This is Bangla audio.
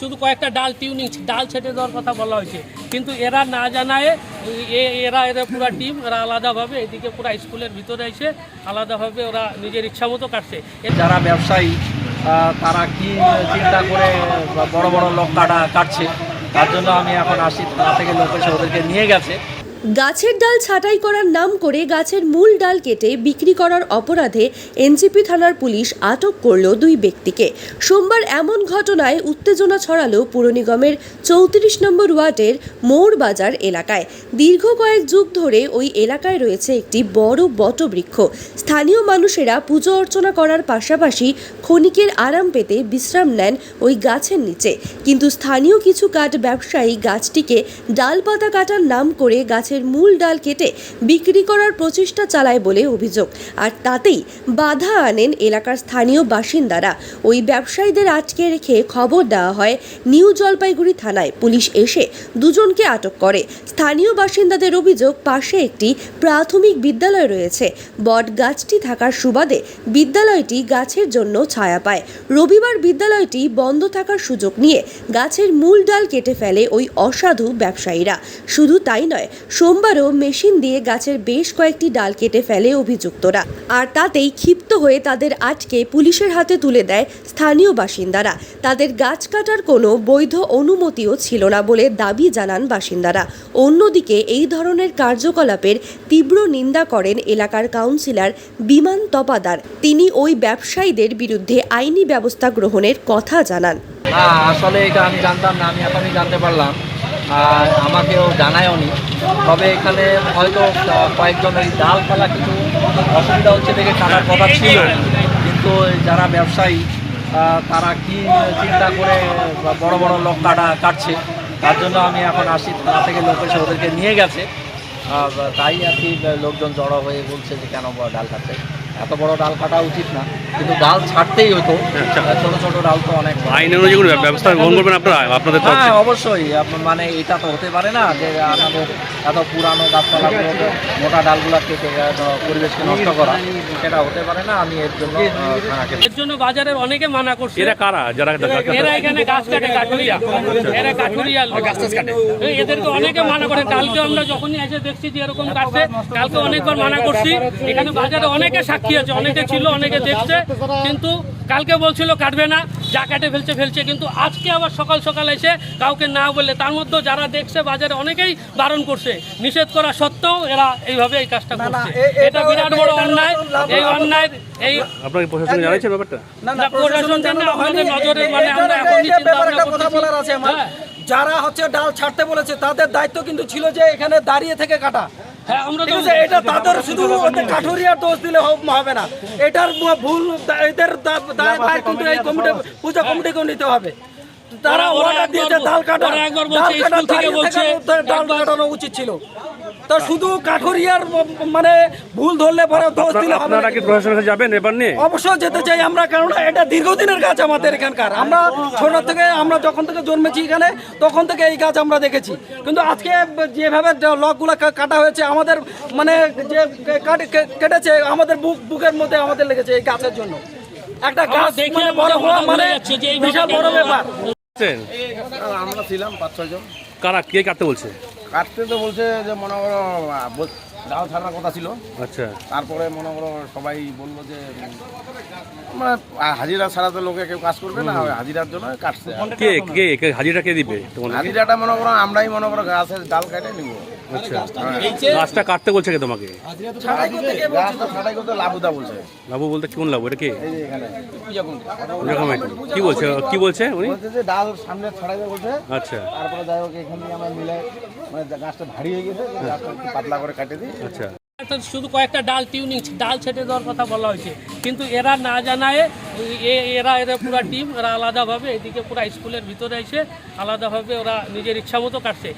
শুধু কয়েকটা ডাল টিউনিং ডাল ছেটে দেওয়ার কথা বলা হয়েছে। কিন্তু এরা না জানায় এ- এরা এরা পুরো টিম এরা আলাদাভাবে এদিকে পুরো স্কুলের ভিতরে এসে আলাদাভাবে ওরা নিজের ইচ্ছা মতো কাটছে। যারা ব্যবসায়ী তারা কি চিন্তা করে বড় বড় লোক কাটা কাটছে? তার জন্য আমি এখন আসি থানা থেকে লোক এসে ওদেরকে নিয়ে গেছে। গাছের ডাল ছাঁটাই করার নাম করে গাছের মূল ডাল কেটে বিক্রি করার অপরাধে এনজিপি থানার পুলিশ আটক করল দুই ব্যক্তিকে। সোমবার এমন ঘটনায় উত্তেজনা ছড়ালো পুর নিগমের চৌত্রিশ নম্বর ওয়ার্ডের মোড় বাজার এলাকায়। দীর্ঘ কয়েক যুগ ধরে ওই এলাকায় রয়েছে একটি বড় বটবৃক্ষ। স্থানীয় মানুষেরা পুজো অর্চনা করার পাশাপাশি ক্ষণিকের আরাম পেতে বিশ্রাম নেন ওই গাছের নিচে। কিন্তু স্থানীয় কিছু কাঠ ব্যবসায়ী গাছটিকে ডালপাতা কাটার নাম করে গাছের মূল ডাল কেটে বিক্রি করার প্রচেষ্টা চালায় বলে অভিযোগ। আর তাতেই বাধা আনেন এলাকার স্থানীয় বাসিন্দারা। ওই ব্যবসায়ীদের আটকে রেখে খবর দেওয়া হয় নিউ জলপাইগুড়ি থানায়। পুলিশ এসে দুজনকে আটক করে। স্থানীয় বাসিন্দাদের অভিযোগ, পাশে একটি প্রাথমিক বিদ্যালয় রয়েছে। বট গাছটি থাকার সুবাদে বিদ্যালয়টি গাছের জন্য ছায়া পায়। রবিবার বিদ্যালয়টি বন্ধ থাকার সুযোগ নিয়ে গাছের মূল ডাল কেটে ফেলে ওই অসাধু ব্যবসায়ীরা। শুধু তাই নয় সোমবারও মেশিন দিয়ে গাছের বেশ কয়েকটি ডাল কেটে ফেলে অভিযুক্তরা। আর তাতেই ক্ষিপ্ত হয়ে তাদের আটকে পুলিশের হাতে তুলে দেয় স্থানীয় বাসিন্দারা। তাদের গাছ কাটার কোনো বৈধ অনুমতিও ছিল না বলে দাবি জানান বাসিন্দারা। অন্যদিকে এই ধরনের কার্যকলাপের তীব্র নিন্দা করেন এলাকার কাউন্সিলর বিমান তপাদার। তিনি ওই ব্যবসায়ীদের বিরুদ্ধে আইনি ব্যবস্থা গ্রহণের কথা জানান। হ্যাঁ আসলে এটা আমি জানতাম না, আমি এখনই জানতে পারলাম। আর আমাকেও জানায়ওনি তবে এখানে হয়তো আহ, কয়েকজন ওই ডাল ফেলা কিছু অসুবিধা হচ্ছে দেখে কাটার কথা ছিল। কিন্তু যারা ব্যবসায়ী তারা কি চিন্তা করে বড় বড় লোক কাটা কাটছে? তার জন্য আমি এখন আসি থানা থেকে লোক এসে ওদেরকে নিয়ে গেছে। তাই আর কি লোকজন জড়ো হয়ে বলছে যে কেন ডাল কাটছে? এত বড় ডাল কাটা উচিত না। কিন্তু ডাল ছাড়তেই হতো। ছোট ছোট ডাল তো অনেক আইনের অনুযায়ী কোনো ব্যবস্থা গ্রহণ করবেন আপনারা আপনাদের হ্যাঁ অবশ্যই। মানে এটা তো হতে পারে না যে আমাদের এত পুরানো গাছপালাগুলো মোটা ডালগুলো কেটে পরিবেশকে নষ্ট করা সেটা হতে পারে না। আমি এর জন্য এর জন্য বাজারের অনেকে মানা করছে। এরা কারা? যারা এরা এখানে গাছ কাটে কাঠুরিয়া। এরা কাঠুরিয়া গাছ কাটে। এদেরকে অনেকে মানা করে। কালকে আমরা যখনই এসে দেখছি যে এরকম কাটছে কালকে অনেকবার মানা করছি। এখানে বাজারে অনেকে সাক্ষী আছে? অনেকে ছিল অনেকে দেখছে কিন্তু কালকে বলছিল কাটবে না যা কাটে ফেলছে ফেলছে কিন্তু আজকে আবার সকাল সকাল এসে কাউকে না বললে তার মধ্যে যারা দেখছে বাজারে অনেকেই বারণ করছে। নিষেধ করা সত্ত্বেও এরা এইভাবে এই কাজটা করছে। এটা বিরাট বড় অন্যায় এই অন্যায় এই আপনাকে প্রশাসন জানাইছেন ব্যাপারটা? না না, প্রশাসন জানে, আমাদের নজরে মানে আমরা এখনই চিন্তা ভাবনা কথা বলার আছে আমার। হ্যাঁ। যারা হচ্ছে ডাল ছাড়তে বলেছে তাদের দায়িত্ব কিন্তু ছিল যে এখানে দাঁড়িয়ে থেকে কাটা। হ্যাঁ আমরা এটা তাদের শুধু কাঠুরিয়ার দোষ দিলে হবে না। এটার ভুল এদের দায় ভার কিন্তু এই কমিটি পূজা কমিটিকেও নিতে হবে। তারা ওরা অর্ডার দিয়েছে ডাল কাটা ডাল বলছে, কাটা থেকে বলছে, ডাল কাটানো উচিত ছিল। তো শুধু কাঠুরিয়ার মানে ভুল ধরলে পরে দোষ দিলে আপনারা কি প্রশাসনের কাছে যাবেন এবার নিয়ে? অবশ্যই যেতে চাই আমরা কারণ এটা দীর্ঘদিনের গাছ আমাদের এখানকার। আমরা ছোট থেকে আমরা যখন থেকে জন্মেছি এখানে তখন থেকে এই গাছ আমরা দেখেছি। কিন্তু আজকে যেভাবে লকগুলো কাটা হয়েছে আমাদের মানে যে কাট- কেটেছে আমাদের বুক বুকের মধ্যে আমাদের লেগেছে এই গাছের জন্য। একটা গাছ দেখে মানে বড় হওয়া মানে বিশাল বড় ব্যাপার। আমরা ছিলাম পাঁচ ছয়জন কারা? কে কাটতে বলছে? কাটতে তো বলছে যে মনে করো দাও ডাল ছাড়ার কথা ছিল। আচ্ছা। তারপরে মনে করো সবাই বলল যে মানে হাজিরা ছাড়া তো লোকে কেউ কাজ করবে না হাজিরার জন্য কাটছে। কে কে হাজিরা কে দিবে হাজিরাটা মনে করো আমরাই মনে করো গাছের ডাল কেটে নিব। গাছটা কাটতে বলছে কে তোমাকে? লাভু বলতে কোন লাভু এটা কে? বলছে? কি বলছে উনি? ডাল সামনে ছাড়াইবে বলছে। আচ্ছা। তারপরে যাই হোক এখান থেকে আমরা মিলে মানে গাছটা ভারী হয়ে গেছে গাছটা পাতলা করে কাটে দিই। আচ্ছা। শুধু কয়েকটা ডাল টিউনিং ডাল ছেটে দেওয়ার কথা বলা হয়েছে। কিন্তু এরা না জানায় এ- এরা এরা পুরো টিম এরা আলাদাভাবে এদিকে পুরো স্কুলের ভিতরে এসে আলাদাভাবে ওরা নিজের ইচ্ছা মতো কাটছে।